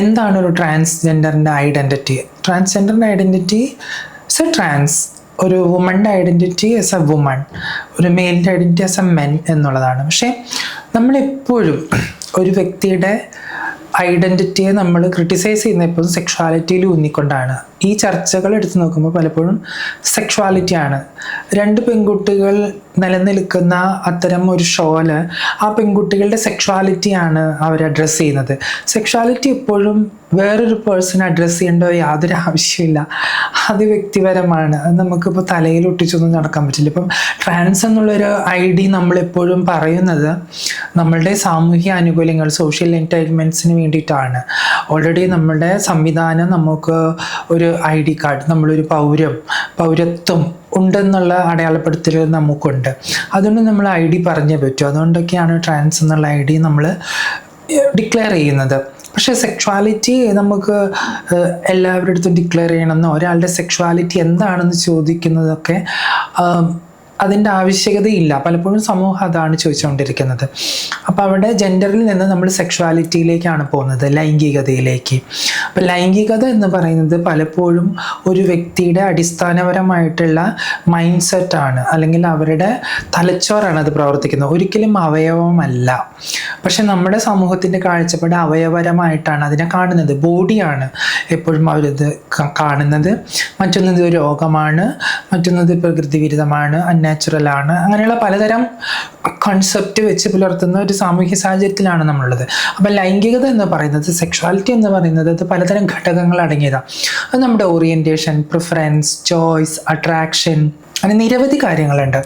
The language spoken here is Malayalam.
എന്താണ് ഒരു ട്രാൻസ്ജെൻഡറിന്റെ ഐഡന്റിറ്റി ട്രാൻസ്ജെൻഡറിന്റെ ഐഡന്റിറ്റി ഇസ് എ ട്രാൻസ് ഒരു വുമന്റെ ഐഡന്റിറ്റി ആസ് എ വുമൺ ഒരു മെയിലിന്റെ ഐഡന്റിറ്റി ആസ് എ മെൻ എന്നുള്ളതാണ്. പക്ഷേ നമ്മളെപ്പോഴും ഒരു വ്യക്തിയുടെ ഐഡന്റിറ്റിയെ നമ്മൾ ക്രിട്ടിസൈസ് ചെയ്യുന്ന എപ്പോഴും സെക്ഷുവാലിറ്റിയിൽ ഊന്നിക്കൊണ്ടാണ്. ഈ ചർച്ചകൾ എടുത്തു നോക്കുമ്പോൾ പലപ്പോഴും സെക്ഷുവാലിറ്റിയാണ് രണ്ട് പെൺകുട്ടികൾ നിലനിൽക്കുന്ന അത്തരം ഒരു ഷോൽ ആ പെൺകുട്ടികളുടെ സെക്ഷുവാലിറ്റിയാണ് അവർ അഡ്രസ്സ് ചെയ്യുന്നത്. സെക്ഷുവാലിറ്റി എപ്പോഴും വേറൊരു പേഴ്സൺ അഡ്രസ്സ് ചെയ്യേണ്ട യാതൊരു ആവശ്യമില്ല. അത് വ്യക്തിപരമാണ്. അത് നമുക്കിപ്പോൾ തലയിൽ ഒട്ടിച്ചൊന്നും നടക്കാൻ പറ്റില്ല. ഇപ്പം ട്രാൻസ് എന്നുള്ളൊരു ഐ ഡി നമ്മളെപ്പോഴും പറയുന്നത് നമ്മളുടെ സാമൂഹ്യ ആനുകൂല്യങ്ങൾ സോഷ്യൽ എന്റൈൻമെന്റ്സിന് വേണ്ടിയിട്ടാണ്. ഓൾറെഡി നമ്മുടെ സംവിധാനം നമുക്ക് ഒരു ഐ ഡി കാർഡ് നമ്മളൊരു പൗരം പൗരത്വം ഉണ്ടെന്നുള്ള അടയാളപ്പെടുത്തൽ നമുക്കുണ്ട്. അതുകൊണ്ട് നമ്മൾ ഐ ഡി പറഞ്ഞേ പറ്റൂ. അതുകൊണ്ടൊക്കെയാണ് ട്രാൻസ് എന്നുള്ള ഐ ഡി നമ്മൾ ഡിക്ലെയർ ചെയ്യുന്നത്. പക്ഷേ സെക്ഷുവാലിറ്റി നമുക്ക് എല്ലാവരുടെ അടുത്തും ഡിക്ലെയർ ചെയ്യണമെന്നോ ഒരാളുടെ സെക്ഷുവാലിറ്റി എന്താണെന്ന് ചോദിക്കുന്നതൊക്കെ അതിന്റെ ആവശ്യകതയില്ല. പലപ്പോഴും സമൂഹം അതാണ് ചോദിച്ചുകൊണ്ടിരിക്കുന്നത്. അപ്പോൾ അവിടെ ജെൻഡറിൽ നിന്ന് നമ്മൾ സെക്ഷുവാലിറ്റിയിലേക്കാണ് പോകുന്നത് ലൈംഗികതയിലേക്ക്. അപ്പോൾ ലൈംഗികത എന്ന് പറയുന്നത് പലപ്പോഴും ഒരു വ്യക്തിയുടെ അടിസ്ഥാനപരമായിട്ടുള്ള മൈൻഡ് സെറ്റാണ് അല്ലെങ്കിൽ അവരുടെ തലച്ചോറാണ് അത് പ്രവർത്തിക്കുന്നത്. ഒരിക്കലും അവയവമല്ല. പക്ഷെ നമ്മുടെ സമൂഹത്തിന്റെ കാഴ്ചപ്പാട് അവയവരമായിട്ടാണ് അതിനെ കാണുന്നത്. ബോഡിയാണ് എപ്പോഴും അവരിത് കാണുന്നത്. മറ്റൊന്നത് രോഗമാണ്. മറ്റൊന്നത് പ്രകൃതി വിരുദ്ധമാണ് അൺനാച്ചുറൽ ആണ്. അങ്ങനെയുള്ള പലതരം കൺസെപ്റ്റ് വെച്ച് പുലർത്തുന്ന ഒരു സാമൂഹ്യ സാഹചര്യത്തിലാണ് നമ്മളുള്ളത്. അപ്പം ലൈംഗികത എന്ന് പറയുന്നത് സെക്ഷുവാലിറ്റി എന്ന് പറയുന്നത് അത് പലതരം ഘടകങ്ങൾ അടങ്ങിയതാണ് അത് നമ്മുടെ ഓറിയന്റേഷൻ പ്രിഫറൻസ് ചോയ്സ് അട്രാക്ഷൻ അങ്ങനെ നിരവധി കാര്യങ്ങളുണ്ട്.